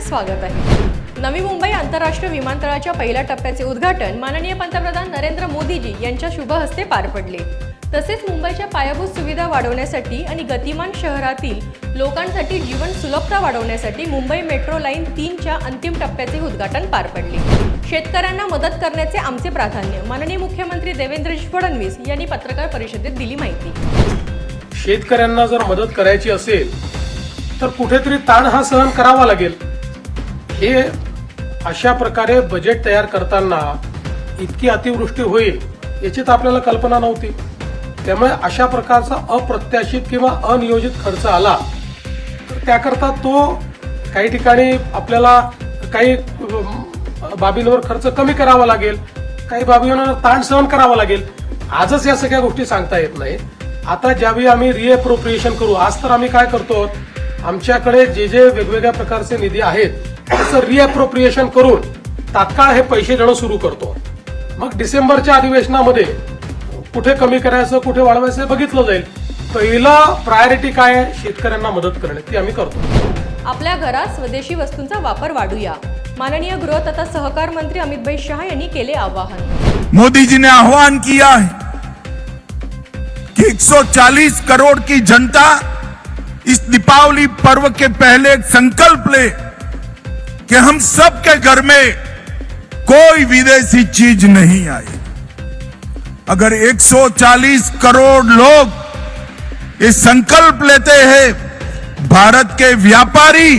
स्वागत आहे. नवी मुंबई आंतरराष्ट्रीय विमानतळाच्या पहिल्या टप्प्याचे उद्घाटन माननीय पंतप्रधान नरेंद्र मोदीजी यांच्या शुभ हस्ते पार पडले. तसेच मुंबईच्या पायाभूत सुविधा वाढवण्यासाठी आणि गतिमान शहरातील लोकांसाठी जीवन सुलभता वाढवण्यासाठी मुंबई मेट्रो लाईन तीनच्या अंतिम टप्प्याचे उद्घाटन पार पडले. शेतकऱ्यांना मदत करण्याचे आमचे प्राधान्य माननीय मुख्यमंत्री देवेंद्र फडणवीस यांनी पत्रकार परिषदेत दिली माहिती. शेतकऱ्यांना जर मदत करायची असेल तर कुठेतरी ताण हा सहन करावा लागेल. हे अशा प्रकारे बजेट तयार करताना इतकी अतिवृष्टी होईल याची तर आपल्याला कल्पना नव्हती. त्यामुळे अशा प्रकारचा अप्रत्याशित किंवा अनियोजित खर्च आला तर त्याकरता तो काही ठिकाणी आपल्याला काही बाबींवर खर्च कमी करावा लागेल काही बाबींवर ताण सहन करावा लागेल. आजच या सगळ्या गोष्टी सांगता येत नाही. आता ज्यावेळी आम्ही रिएप्रोप्रिएशन करू आज तर आम्ही काय करतो? आमच्याकडे जे जे वेगवेगळ्या प्रकारचे निधी आहेत त्याचं रिएप्रोप्रिएशन करून तात्काळ हे पैसे देणं सुरू करतो. मग डिसेंबरच्या अधिवेशनामध्ये कुठे कमी करायचं कुठे वाढवायचं बघितलं जाईल. पहिलं प्रायोरिटी काय आहे? शेतकऱ्यांना मदत करणे. ती आम्ही करतो. आपल्या घरात स्वदेशी वस्तूंचा वापर वाढूया. माननीय गृह तथा सहकार मंत्री अमितभाई शहा यांनी केले आवाहन. मोदी जी ने आह्वान किया है कि 140 करोड़ की जनता इस दीपावली पर्व के पहले संकल्प ले कि हम सबके घर में कोई विदेशी चीज़ नहीं आए। अगर 140 करोड़ लोग ये संकल्प लेते हैं, भारत के व्यापारी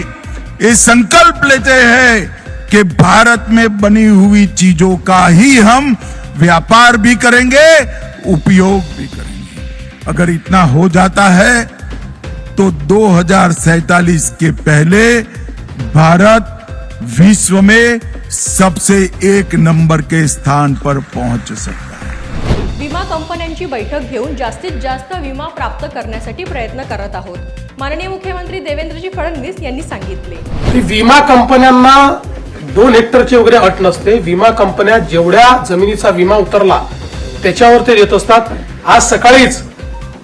ये संकल्प लेते हैं कि भारत में बनी हुई चीज़ों का ही हम व्यापार भी करेंगे, उपयोग भी करेंगे। अगर इतना हो जाता है तो दो के पहले भारत विश्व में सबसे एक नंबर के स्थान पर पहुंच सकता है। विमा कंपन्यांची बैठक घेऊन जास्तीत जास्त विमा प्राप्त करण्यासाठी प्रयत्न करत आहोत. माननीय मुख्यमंत्री देवेंद्रजी फडणवीस यांनी सांगितले. की विमा कंपन्यांना दोन हेक्टरची वगैरे अट नसते. विमा कंपन्या जेवढ्या जमिनीचा विमा उतरला त्याच्यावर ते देत असतात. आज सकाळीच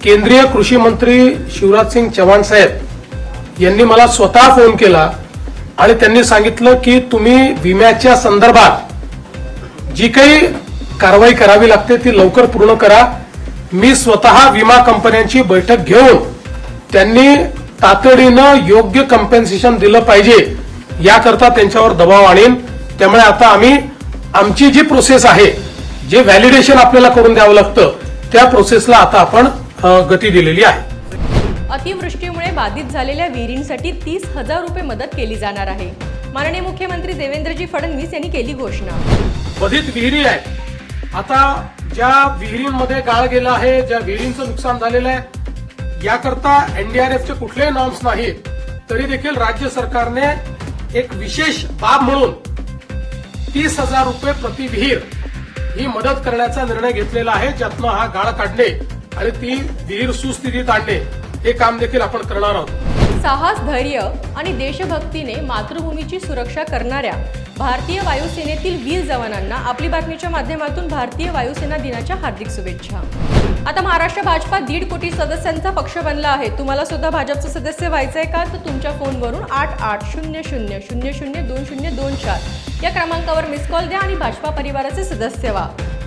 केंद्रीय कृषी मंत्री शिवराज सिंग चव्हाण साहेब यांनी मला स्वतः फोन केला आणि त्यांनी सांगितलं की तुम्ही विम्याच्या संदर्भात जी काही कारवाई करावी लागते ती लवकर पूर्ण करा. मी स्वतः विमा कंपन्यांची बैठक घेऊन त्यांनी तातडीनं योग्य कम्पेन्सेशन दिलं पाहिजे याकरता त्यांच्यावर दबाव आणीन. त्यामुळे आता आम्ही आमची जी प्रोसेस आहे जे व्हॅलिडेशन आपल्याला करून द्यावं लागतं त्या प्रोसेसला आता आपण गती दिलेली आहे. अतिवृष्टीमुळे बाधित झालेल्या विहिरींसाठी तीस हजार रुपये मदत केली जाणार आहे. माननीय मुख्यमंत्री देवेंद्रजी फडणवीस यांनी केली घोषणा. बधित विहिरी आहेत. आता ज्या विहिरींमध्ये गाळ गेला आहे ज्या विहिरींचं नुकसान झालेलं आहे याकरता एनडीआरएफचे कुठलेही नॉर्म्स नाहीत. तरी देखील राज्य सरकारने एक विशेष बाब म्हणून तीस हजार रुपये प्रति विहीर ही मदत करण्याचा निर्णय घेतलेला आहे ज्यातनं हा गाळ काढणे. आणि ती विहीर सुस्थितीत आणणे हे काम देखील आपण करणार आहोत. साहस धैर्य आणि देशभक्तीने मातृभूमीची सुरक्षा करणाऱ्या भारतीय वायुसेनेतील वीर जवानांना आपली बातमीच्या माध्यमातून भारतीय वायुसेना दिनाच्या हार्दिक शुभेच्छा. आता महाराष्ट्र भाजपा दीड कोटी सदस्यांचा पक्ष बनला आहे. तुम्हाला सुद्धा भाजपचं सदस्य व्हायचं आहे का? तर तुमच्या फोनवरून आठ आठ शून्य शून्य शून्य शून्य दोन शून्य दोन चार या क्रमांकावर मिस कॉल द्या आणि भाजपा परिवाराचे सदस्य व्हा.